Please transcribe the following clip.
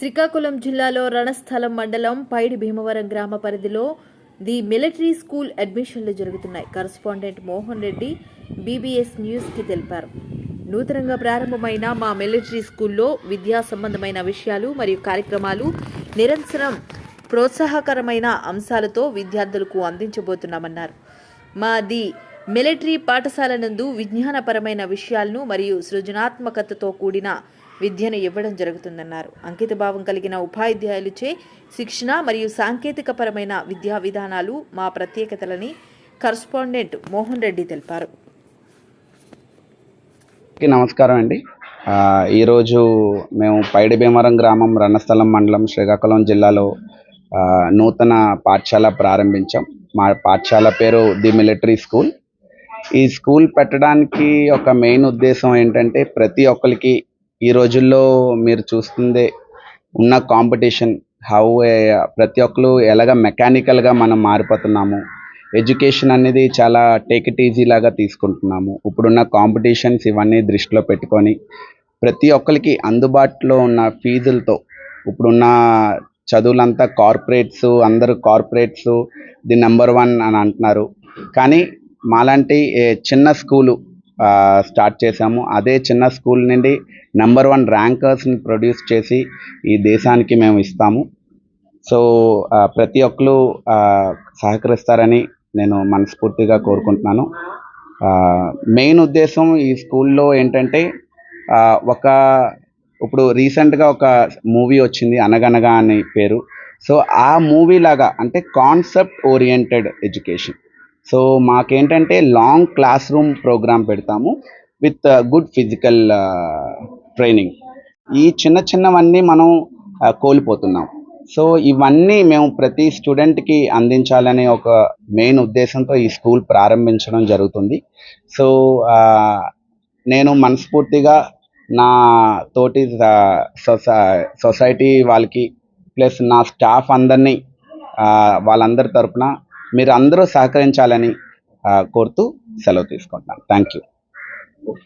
శ్రీకాకుళం జిల్లాలో రణస్థలం మండలం పైడి భీమవరం గ్రామ పరిధిలో ది మిలిటరీ స్కూల్ అడ్మిషన్లు జరుగుతున్నాయి. కరస్పాండెంట్ మోహన్ రెడ్డి బీబీఎస్ న్యూస్కి తెలిపారు. నూతనంగా ప్రారంభమైన మా మిలిటరీ స్కూల్లో విద్యా సంబంధమైన విషయాలు మరియు కార్యక్రమాలు నిరంతరం ప్రోత్సాహకరమైన అంశాలతో విద్యార్థులకు అందించబోతున్నామన్నారు. మా ది మిలిటరీ పాఠశాల నందు విజ్ఞానపరమైన విషయాలను మరియు సృజనాత్మకతతో కూడిన విద్యను ఇవ్వడం జరుగుతుందన్నారు. అంకితభావం కలిగిన ఉపాధ్యాయులచే శిక్షణ మరియు సాంకేతికపరమైన విద్యా విధానాలు మా ప్రత్యేకతలని కరస్పాండెంట్ మోహన్ రెడ్డి తెలిపారు. నమస్కారం అండి. ఈరోజు మేము పైడి భీమవరం గ్రామం రణస్థలం మండలం శ్రీకాకుళం జిల్లాలో నూతన పాఠశాల ప్రారంభించాం. మా పాఠశాల పేరు ది మిలిటరీ స్కూల్. ఈ స్కూల్ పెట్టడానికి ఒక మెయిన్ ఉద్దేశం ఏంటంటే ప్రతి ఒక్కరికి ఈ రోజుల్లో మీరు చూస్తుందే ఉన్న కాంపిటీషన్ హౌ ప్రతి ఒక్కరు ఎలాగ మెకానికల్గా మనం మారిపోతున్నాము. ఎడ్యుకేషన్ అనేది చాలా టేక్ ఇట్ ఈజీ లాగా తీసుకుంటున్నాము. ఇప్పుడున్న కాంపిటీషన్స్ ఇవన్నీ దృష్టిలో పెట్టుకొని ప్రతి ఒక్కరికి అందుబాటులో ఉన్న ఫీజులతో ఇప్పుడున్న చదువులంతా కార్పొరేట్స్ అందరూ కార్పొరేట్స్ ది నెంబర్ వన్ అని అంటున్నారు. కానీ మాలాంటి చిన్న స్కూలు స్టార్ట్ చేశాము. అదే చిన్న స్కూల్ నుండి నెంబర్ వన్ ర్యాంకర్స్ని ప్రొడ్యూస్ చేసి ఈ దేశానికి మేము ఇస్తాము. సో ప్రతి ఒక్కరు సహకరిస్తారని నేను మనస్ఫూర్తిగా కోరుకుంటున్నాను. మెయిన్ ఉద్దేశం ఈ స్కూల్లో ఏంటంటే ఒక ఇప్పుడు రీసెంట్గా ఒక మూవీ వచ్చింది అనగనగా అని పేరు. సో ఆ మూవీ లాగా అంటే కాన్సెప్ట్ ఓరియంటెడ్ ఎడ్యుకేషన్. సో మాకేంటంటే లాంగ్ క్లాస్ రూమ్ ప్రోగ్రామ్ పెడతాము with uh, good physical uh, training. ఈ చిన్న చిన్నవన్నీ మనం uh, కోల్పోతున్నాం. సో ఇవన్నీ మేము ప్రతి స్టూడెంట్కి అందించాలనే ఒక మెయిన్ ఉద్దేశంతో ఈ స్కూల్ ప్రారంభించడం జరుగుతుంది. సో నేను మనస్ఫూర్తిగా నా తోటి సొసై సొసైటీ వాళ్ళకి ప్లస్ నా స్టాఫ్ అందరినీ వాళ్ళందరి తరపున మీరు అందరూ సహకరించాలని కోరుతూ సెలవు తీసుకుంటున్నాను. Thank you